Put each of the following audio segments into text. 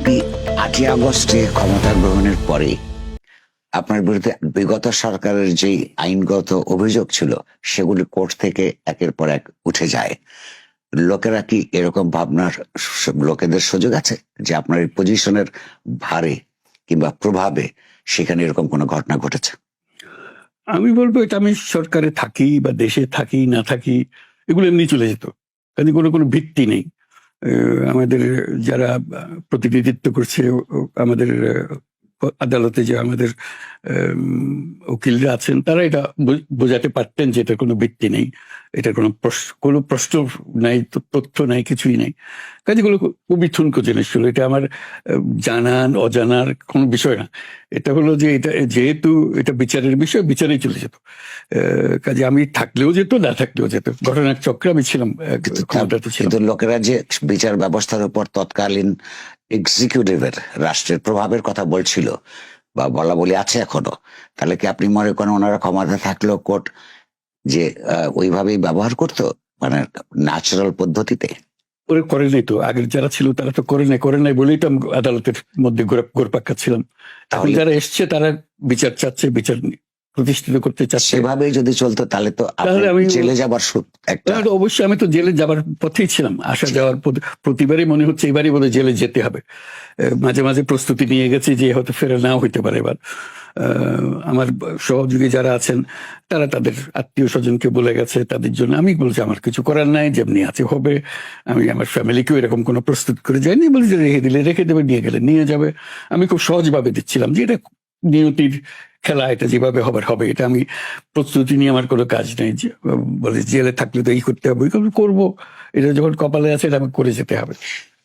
আপনি আটই আগস্টে ক্ষমতা গ্রহণের পরে আপনার বিরুদ্ধে বিগত সরকারের যে আইনগত অভিযোগ ছিল, সেগুলি কোর্ট থেকে একের পর এক উঠে যায়। লোকেরা কি এরকম ভাবনার লোকেদের সুযোগ আছে যে আপনার এই পজিশনের ভারে কিংবা প্রভাবে সেখানে এরকম কোনো ঘটনা ঘটেছে? আমি বলব এটা আমি সরকারে থাকি বা দেশে থাকি, না থাকি, এগুলো এমনি চলে যেত। কাজে কোনো কোনো ভিত্তি নেই। আমাদের যারা প্রতিনিধিত্ব করছে আমাদের আদালতে যে আমাদের উকিলরা আছেন, তারা এটা বোঝাতে পারতেন যে এটার কোনো ভিত্তি নেই। এটার কোনো কোনো প্রশ্ন নাই তথ্য নাই, কিছুই নাই। কাজেগুলো খুবই ঠুনকো জিনিস ছিল। এটা আমার জানান অজানার কোনো বিষয় না। এটা হলো যে এটা যেহেতু এটা বিচারের বিষয় বিচারে চলে যেত। কাজে আমি থাকলেও যেত না থাকলেও যেত। ঘটনার চক্রে আমি ছিলাম কিন্তু ক্ষমতাতে ছিলাম। লোকেরা যে বিচার ব্যবস্থার উপর তৎকালীন এক্সিকিউটিভের রাষ্ট্রের প্রভাবের কথা বলছিল বা বলা বলি আছে এখনও তাহলে কি আপনি মনে করেন ওনারা ক্ষমতা থাকলেও কোর্ট যে ওইভাবেই ব্যবহার করতো? মানে ন্যাচারাল পদ্ধতিতে? ওরা করে নাই তো। আগের যারা ছিল তারা তো করে নাই করে নাই বলেই তো আদালতের মধ্যে গোরপাক্কা ছিলাম। এখন তাহলে যারা এসছে তারা বিচার চাচ্ছে বিচার প্রতিষ্ঠিত করতে চাচ্ছে। সেভাবেই যদি চলতো তাহলে তো তাহলে আমি- জেলে যাবার একটা। অবশ্যই আমি তো জেলে যাবার পথেই ছিলাম। আসা যাওয়ার প্রতিবারই মনে হচ্ছে এবারই বোধহয় জেলে যেতে হবে। মাঝে মাঝে প্রস্তুতি নিয়ে গেছি যে হয়তো ফেরে নাও হইতে পারে এবার। আমার সহযোগী যারা আছেন, তারা তাদের আত্মীয় স্বজনকে বলে গেছে, তাদের জন্য আমি বলছি, আমার কিছু করার নাই, যেমনি আছে হবে। আমি আমার ফ্যামিলিকেও এরকম কোনো প্রস্তুত করে যাইনি, বলি যে রেখে দিলে, রেখে দেবে, নিয়ে গেলে নিয়ে যাবে। আমি খুব সহজভাবে দিচ্ছিলাম যে এটা নিয়তির খেলা, এটা যেভাবে হবার হবে, এটা আমি প্রস্তুতি নিয়ে আমার কোনো কাজ নেই। বলে জেলে থাকলে তো এই করতে হবে করব। এটা যখন কপালে আছে, এটা আমাকে করে যেতে হবে।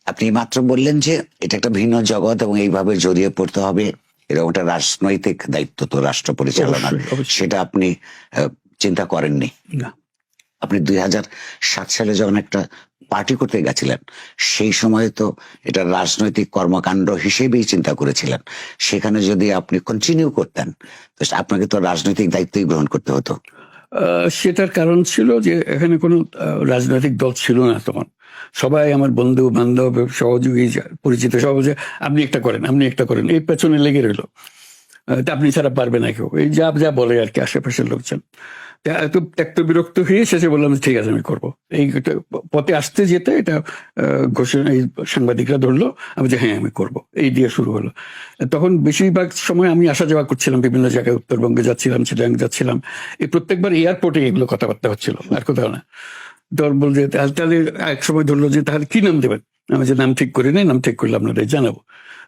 আপনি মাত্র বললেন যে, এটা একটা ভিন্ন জগৎ এবং এইভাবে জড়িয়ে পড়তে হবে। এরকম একটা রাজনৈতিক দায়িত্ব তো রাষ্ট্র পরিচালনা। সেটা আপনি চিন্তা করেননি? আপনি দুই হাজার সাত সালে যখন একটা পার্টি করতে গেছিলেন সেই সময় তো এটা রাজনৈতিক কর্মকাণ্ড হিসেবেই চিন্তা করেছিলেন। সেখানে যদি আপনি কন্টিনিউ করতেন তো আপনাকে তো রাজনৈতিক দায়িত্বই গ্রহণ করতে হতো। সেটার কারণ ছিল যে এখানে কোনো রাজনৈতিক দল ছিল না তখন। সবাই আমার বন্ধু, বান্ধব, সহযোগী পরিচিত সব আপনি একটা করেন, আপনি একটা করেন। এই পেছনে লেগে রইল। আপনি ছাড়া পারবে না কেউ। এই যা যা বলে আর কি আশেপাশের লোকজন। এত বিরক্ত হয়ে শেষে বললাম, ঠিক আছে, আমি করব। এই পথে আসতে যেতে এটা ঘোষণা এই সাংবাদিকরা ধরলো, আমি যে হ্যাঁ আমি করব। এই দিয়ে শুরু হলো। তখন বেশিরভাগ সময় আমি আসা যাওয়া করছিলাম, বিভিন্ন জায়গায় উত্তরবঙ্গে যাচ্ছিলাম চিটাং যাচ্ছিলাম। এই প্রত্যেকবার এয়ারপোর্টে এগুলো কথাবার্তা হচ্ছিল, আর কোথাও না। বল যে তাহলে এক সময় ধরলো যে, তাহলে কি নাম দেবেন? আমি যে, নাম ঠিক করে নেই, নাম ঠিক করলে আপনাদের জানাব।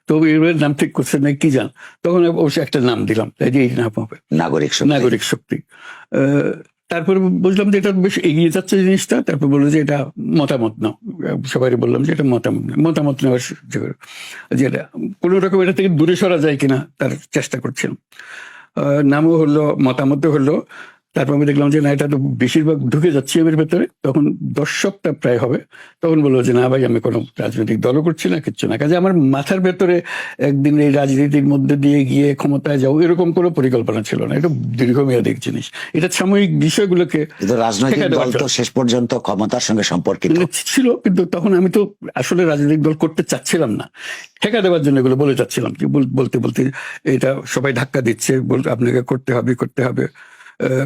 তো এবার নাম ঠিক করছে না কি জান? তখন অবশ্যই একটা নাম দিলাম তাই যে এই নাম হবে। নাগরিক শক্তি। নাগরিক শক্তি। তারপরে বুঝলাম যে এটা বেশ এগিয়ে যাচ্ছে জিনিসটা তারপর বলল যে এটা মতামত নাও। সবাই বললাম যে এটা মতামত নাও। মতামত নেওয়ার যে যেটা কোনো রকম এটা থেকে দূরে সরা যায় কিনা তার চেষ্টা করছিলাম। নামও হলো মতামতও হলো। তারপর আমি দেখলাম যে না এটা তো বেশিরভাগ ঢুকে যাচ্ছে এর ভেতরে। তখন দশ সপ্তাহ প্রায় হবে। তখন বলল যে না ভাই আমি কোনো রাজনৈতিক দলও করছি না কিচ্ছু না। কাজে আমার মাথার ভেতরে একদিন এই রাজনীতির মধ্যে দিয়ে গিয়ে ক্ষমতায় যাও এরকম কোনো পরিকল্পনা ছিল না। এটা দীর্ঘমেয়াদী জিনিস। এটা সাময়িক বিষয়গুলোকে রাজনৈতিক দল তো শেষ পর্যন্ত ক্ষমতার সঙ্গে সম্পর্কিত। ছিল কিন্তু তখন আমি তো আসলে রাজনৈতিক দল করতে চাচ্ছিলাম না। ঠেকা দেওয়ার জন্য এগুলো বলে চাচ্ছিলাম কি বলতে বলতে এটা সবাই ধাক্কা দিচ্ছে। আপনাকে করতে হবে করতে হবে।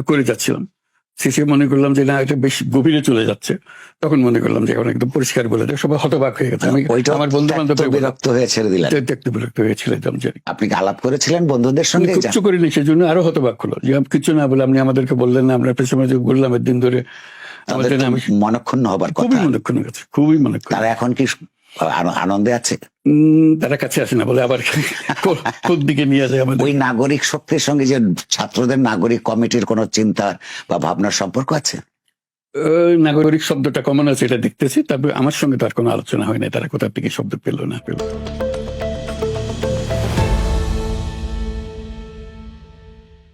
করে যাচ্ছিলাম। শেষে মনে করলাম যে না এটা বেশ গভীরে চলে যাচ্ছে। তখন মনে করলাম যে এখন একদম পরিষ্কার বলে দেয় সবাই হতবাক হয়ে গেছে। আমি আমার বন্ধু বান্ধব বিরক্ত হয়ে ছেড়ে দিলেন। দেখতে বিরক্ত হয়েছিল একদম জানি। আপনি কি আলাপ করেছিলেন বন্ধুদের সঙ্গে? কিচ্ছু করিনি সেজন্য আরও হতবাক হলো। যে কিছু না বলে আপনি আমাদেরকে বললেন না আমরা পেছনে যে বললাম একদিন ধরে আমাদের আমি মনক্ষুণ্ণ হবার খুবই কথা। মনক্ষণ গেছে খুবই মনক্ষণ তারা এখন কি আনন্দে আছে? তারা কাছে আসে না বলে আবার কোন দিকে নিয়ে যায় আমাদের? ওই নাগরিক শক্তির সঙ্গে যে ছাত্রদের নাগরিক কমিটির কোনো চিন্তা বা ভাবনার সম্পর্ক আছে? নাগরিক শব্দটা কমন আছে এটা দেখতেছি তারপরে আমার সঙ্গে তার কোনো আলোচনা হয় না তারা কোথা থেকে শব্দ পেল না পেল।